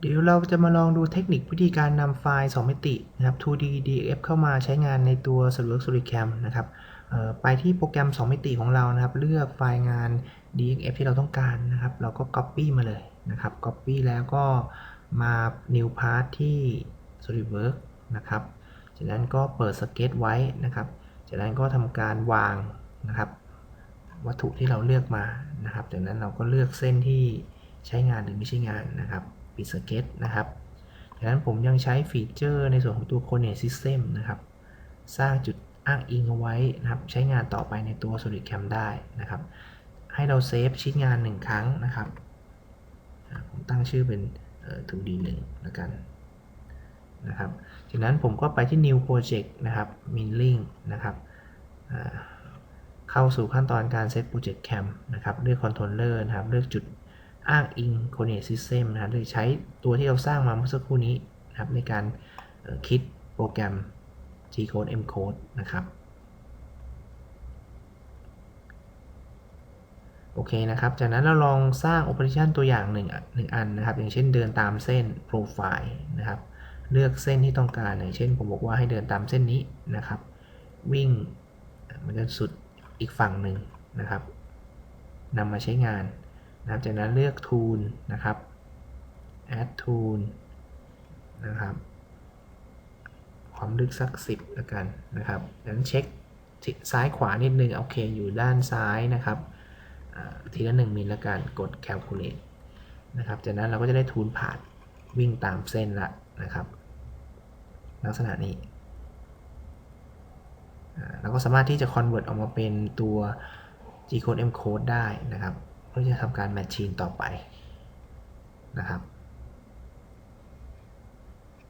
เดี๋ยวเราจะมาลองดูเทคนิควิธีการนำไฟล์ 2 มิตินะครับ 2D DF เข้ามาใช้งานในตัว SolidWorks SolidCam นะครับไปที่โปรแกรม 2 มิติของเรานะครับ เลือกไฟล์งาน DXF ที่เราต้องการนะครับ เราก็ Copy มาเลยนะครับ Copy แล้วก็มา New Part ที่ SolidWorks นะครับ จากนั้นก็เปิดสเก็ตไว้นะครับ จากนั้นก็ทำการวางนะครับ วัตถุที่เราเลือกมานะครับ จากนั้นเราก็เลือกเส้นที่ใช้งานหรือไม่ใช้งานนะครับ ปิดสเก็ตนะครับจากนั้นผมยังใช้ฟีเจอร์ในส่วนของตัว Coordinate System นะครับ สร้างจุดอ้างอิงเอาไว้นะครับ ใช้งานต่อไปในตัว SolidCam ได้นะครับ ให้เราเซฟชิ้นงาน 1 ครั้งนะครับ ผมตั้งชื่อเป็น 2D 1 แล้วกันนะครับ จากนั้นผมก็ไปที่ New Project นะครับ Milling นะครับเข้าสู่ขั้นตอนการเซต Project Cam นะครับ เลือก Controller นะครับ เลือกจุด อ้างอิง Coordinate System นะครับโดยใช้ตัวที่เราสร้างมาเมื่อสักครู่นี้นะครับในการคิดโปรแกรม G Code M Code นะครับโอเคนะครับ จากนั้นเราลองสร้าง Operation ตัวอย่างหนึ่งหนึ่งอันนะครับ อย่างเช่นเดินตามเส้น Profile นะครับ เลือกเส้นที่ต้องการ อย่างเช่น ผมบอกว่าให้เดินตามเส้นนี้นะครับ วิ่งมันจะสุดอีกฝั่งหนึ่งนะครับนำมาใช้งาน นะครับจากนั้นเลือก Tool นะครับ Add Tool นะครับความลึกสัก 10แล้วกันนะครับจากนั้นเช็คซ้ายขวานิดนึงโอเคอยู่ด้านซ้ายนะครับทีละ1มิลแล้วกันกด calculate นะครับจากนั้นเราก็จะได้ทูลผ่านวิ่งตามเส้นละนะครับ ลักษณะนี้เราก็สามารถที่จะ convert ออกมาเป็นตัว G code M code ได้นะครับ เพื่อจะทำการแมชชีนต่อไปนะครับ